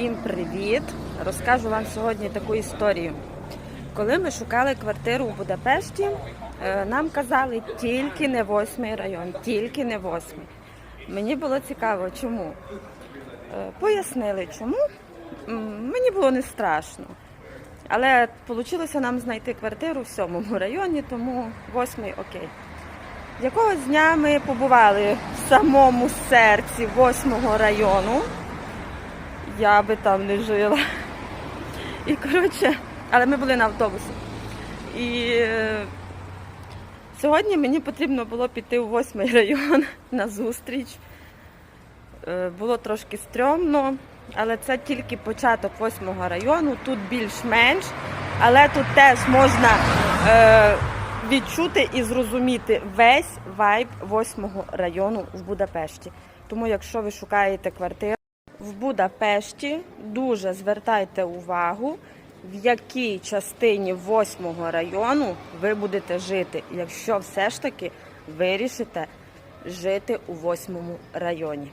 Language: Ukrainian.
Всім привіт! Розкажу вам сьогодні таку історію. Коли ми шукали квартиру у Будапешті, е, нам казали тільки не восьмий район, тільки не восьмий. Мені було цікаво, чому. Е, Пояснили, чому. Мені було не страшно. Але вийшло нам знайти квартиру в сьомому районі, тому восьмий окей. Якогось дня ми побували в самому серці восьмого району. Я би там не жила. І коротше, але ми були на автобусі. І е, сьогодні мені потрібно було піти у восьмий район на зустріч. Е, було трошки стрьомно, але це тільки початок восьмого району. Тут більш-менш, але тут теж можна е, відчути і зрозуміти весь вайб восьмого району в Будапешті. Тому, якщо ви шукаєте квартиру в Будапешті, дуже звертайте увагу, в якій частині восьмого району ви будете жити, якщо все ж таки вирішите жити у восьмому районі.